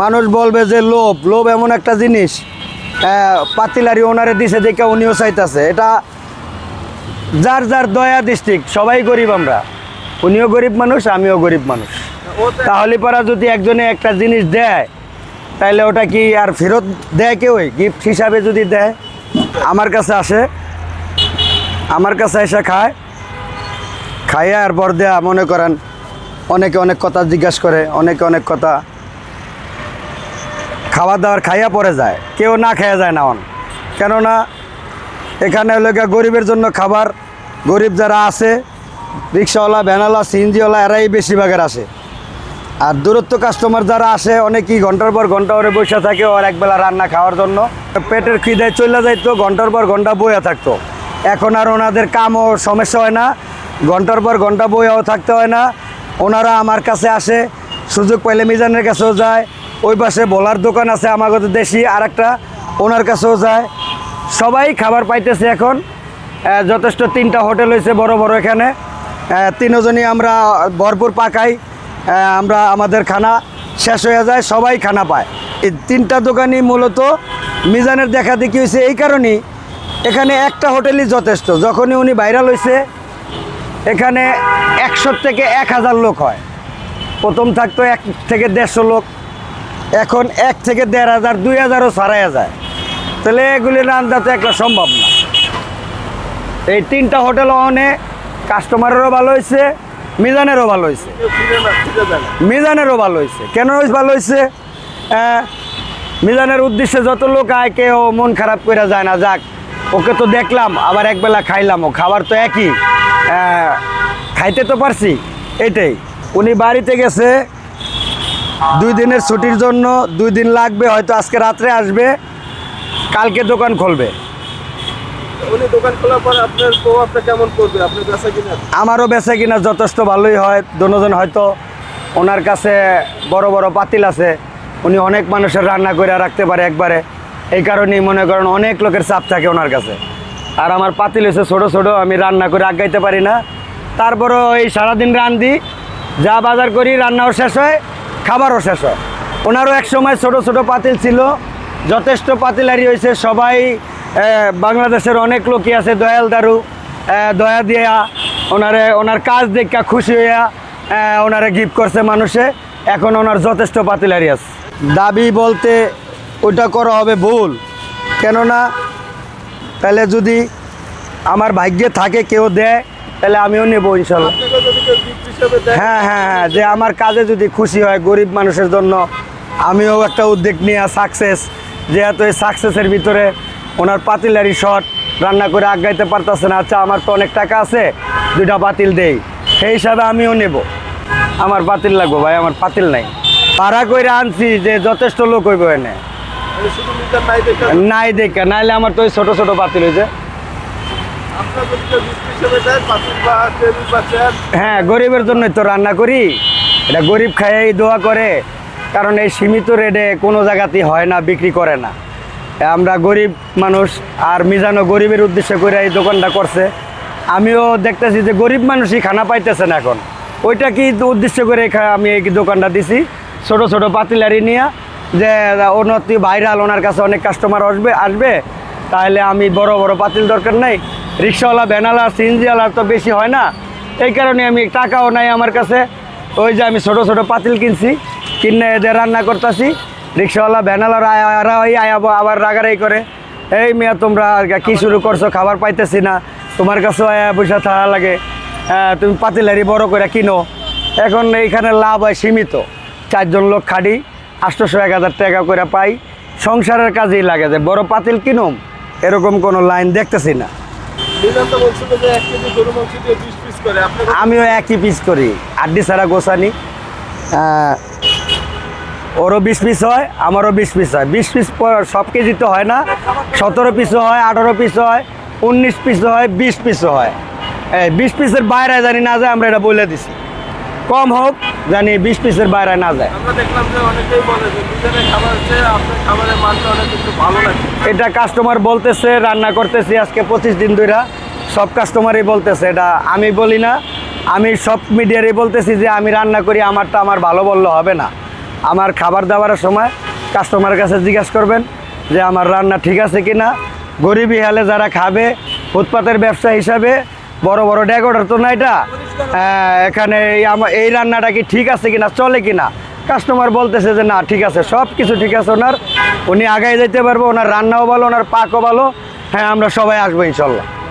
মানুষ বলবে যে লোভ লোভ এমন একটা জিনিস পাতিলারি ওনারে দিছে দেখে উনিও চাইতেছে। এটা যার যার দয়া ডিস্ট্রিক্ট সবাই গরিব আমরা। উনিও গরিব মানুষ, আমিও গরিব মানুষ। তাহলে পরা যদি একজনে একটা জিনিস দেয় তাহলে ওটা কি আর ফেরত দেয় কেউই? গিফট হিসাবে যদি দেয়, আমার কাছে আসে, আমার কাছে এসে খায়, খাইয়া আর বর দেয়া, মনে করেন, অনেকে অনেক কথা জিজ্ঞাসা করে, অনেকে অনেক কথা খাবার দাবার খাইয়া পরে যায়। কেউ না খাইয়া যায় না অন। কেননা এখানে হলো গরিবের জন্য খাবার, গরিব যারা আছে, রিক্সাওয়ালা, ভ্যানওয়ালা, সিএনজিওয়ালা, এরাই বেশিরভাগের আসে আর দূরত্ব কাস্টমার যারা আসে, অনেকেই ঘণ্টার পর ঘণ্টা ওরে বসে থাকে ওর একবেলা রান্না খাওয়ার জন্য। পেটের খিদায় চলে যাইতো, ঘণ্টার পর ঘণ্টা বইয়া থাকতো। এখন আর ওনাদের কামও সমস্যা হয় না, ঘণ্টার পর ঘণ্টা বইয়াও থাকতে হয় না। ওনারা আমার কাছে আসে, সুযোগ পাইলে মিজানের কাছেও যায় ওই পাশে বলার দোকান আছে আমাদের দেশি আর একটা ওনার কাছেও যায়। সবাই খাবার পাইতেছে এখন। যথেষ্ট তিনটা হোটেল হয়েছে বড় বড় এখানে। তিনজনই আমরা ভরপুর পাকাই। আমরা আমাদের খানা শেষ হয়ে যায়, সবাই খানা পায়। এই তিনটা দোকানই মূলত মিজানের দেখা দেখি হয়েছে এই কারণেই এখানে একটা হোটেলই যথেষ্ট। যখনই উনি ভাইরাল হয়েছে এখানে একশো থেকে এক হাজার লোক হয়। প্রথম থাকতো এক থেকে দেড়শো লোক। এখন এক থেকে দেড় হাজার, দুই হাজারও ছাড়াইয়া যায়। তাহলে এগুলির রান্না তো একটা সম্ভব না। এই তিনটা হোটেল অনে কাস্টমারেরও ভালো হয়েছে মিজানেরও ভালো হয়েছে মিজানেরও ভালো হয়েছে কেন ভালো হয়েছে মিজানের উদ্দেশ্যে যত লোক আয়, কেউ মন খারাপ করে যায় না। যাক, ওকে তো দেখলাম, আবার একবেলা খাইলাম ও খাবার তো একই। খাইতে তো পারছি, এটাই। উনি বাড়িতে গেছে দুই দিনের ছুটির জন্য দুই দিন লাগবে হয়তো আজকে রাত্রে আসবে কালকে দোকান খুলবে। উনি দোকান খোলার পর আপনার প্রভাবটা কেমন পড়বে? আপনার বেচা কিনা? আমারও বেচা কিনা যথেষ্ট ভালোই হয়। দুজন হয়তো ওনার কাছে বড় বড় পাতিল আছে উনি অনেক মানুষের রান্না করে রাখতে পারে একবারে। এই কারণেই মনে করেন অনেক লোকের চাপ থাকে ওনার কাছে। আর আমার পাতিল হচ্ছে ছোটো ছোটো আমি রান্না করে আগাইতে পারি না। তারপরও এই সারাদিন রান্ধি যা বাজার করি রান্নাও শেষ হয় খাবারও শেষ হয়। ওনারও এক সময় ছোটো ছোটো পাতিল ছিল। যথেষ্ট পাতিলারি হয়েছে। সবাই বাংলাদেশের অনেক লোকই আছে, দয়াল দারু দয়া দিয়া ওনারে, ওনার কাজ দেখা খুশি হইয়া ওনারে গিফট করছে মানুষে। এখন ওনার যথেষ্ট পাতিলারি আছে। দাবি বলতে ওটা করা হবে ভুল। কেননা, তাহলে যদি আমার ভাগ্যে থাকে কেউ দেয় তাহলে আমিও নেব ইনশাল্লাহ। দেয় হ্যাঁ হ্যাঁ হ্যাঁ যে আমার কাজে যদি খুশি হয় গরিব মানুষের জন্য আমিও একটা উদ্যোগ নিয়ে সাকসেস যেহেতু এই সাকসেসের ভিতরে ওনার পাতিলারি শট রান্না করে আগাইতে পারতেছে না আচ্ছা আমার তো অনেক টাকা আছে দুইটা পাতিল দেই সেই হিসাবে আমিও নেব। আমার পাতিল লাগবো ভাই আমার পাতিল নাই। ভাড়া করে আনছি যে যথেষ্ট লোক হইব এনে। নাই দেখে নাই দেখা নাইলে আমার তো ওই ছোটো ছোটো পাতিল হয়েছে হ্যাঁ গরিবের জন্যই তো রান্না করি। এটা গরিব খাইয়েই দোয়া করে, কারণ এই সীমিত রেটে কোনো জায়গাতেই হয় না, বিক্রি করে না। আমরা গরিব মানুষ, আর মিজানও গরিবের উদ্দেশ্যে করে এই দোকানটা করছে। আমিও দেখতেছি যে গরিব মানুষই খানা পাইতেছে না এখন। ওইটা কি উদ্দেশ্য করে আমি এই দোকানটা দিছি। ছোট ছোট পাতিলারি নিয়ে, যে উন্নতি ভাইরাল, ওনার কাছে অনেক কাস্টমার আসবে আসবে। তাহলে আমি বড় বড় পাতিল দরকার নাই। রিক্সাওয়ালা ভ্যানালা সিএনজিওয়ালা তো বেশি হয় না। এই কারণে আমি টাকাও নাই আমার কাছে। ওই যে আমি ছোট ছোট পাতিল কিনছি কিনে এদের রান্না করতেছি। রিক্সাওয়ালা ভ্যানালার ওই আয়াবো আবার রাগারাই করে। এই মেয়া তোমরা কি শুরু করছ? খাবার পাইতেছি না। তোমার কাছেও আয়া পয়সা থাকা লাগে। হ্যাঁ, তুমি পাতিলারি বড় করে কিনো। এখন এইখানে লাভ হয় সীমিত। চারজন লোক খাটি। আটশোশো এক হাজার টাকা করে পাই। সংসারের কাজেই লাগে যে বড় পাতিল কিনুম। এরকম কোনো লাইন দেখতেছি না। আমিও একই পিস করি আড্ডি ছাড়া গোসানি ওরও বিশ পিস হয় আমারও বিশ পিস হয়। বিশ পিস সব কেজি তো হয় না সতেরো পিসও হয় আঠারো পিস হয় উনিশ পিসও হয় বিশ পিসও হয়। এই বিশ পিসের বাইরে জানি না যায় আমরা এটা বলে দিছি। কম হোক জানি বিশ পিসের বাইরে না যায়। আমরা দেখলাম যে অনেকেই বলে যে খাবার খাবারের মানটা অনেক ভালো লাগে। এটা কাস্টমার বলতেছে রান্না করতেছি আজকে পঁচিশ দিন ধরে সব কাস্টমারই বলতেছে এটা আমি বলি না। আমি সব মিডিয়ারই বলতেছি যে আমি রান্না করি আমারটা আমার ভালো বললে হবে না। আমার খাবার দাবারের সময় কাস্টমারের কাছে জিজ্ঞাসা করবেন যে আমার রান্না ঠিক আছে কি না গরিবই হালে যারা খাবে ফুটপাতের ব্যবসা হিসাবে বড় বড় ডেকোরেটর তো না এটা। হ্যাঁ, এখানে এই এই রান্নাটা কি ঠিক আছে কিনা চলে কিনা। কাস্টমার বলতেছে যে না ঠিক আছে সব কিছু ঠিক আছে ওনার। উনি আগায় যেতে পারব, ওনার রান্নাও ভালো, ওনার পাকও ভালো। হ্যাঁ আমরা সবাই আসব ইনশাল্লাহ।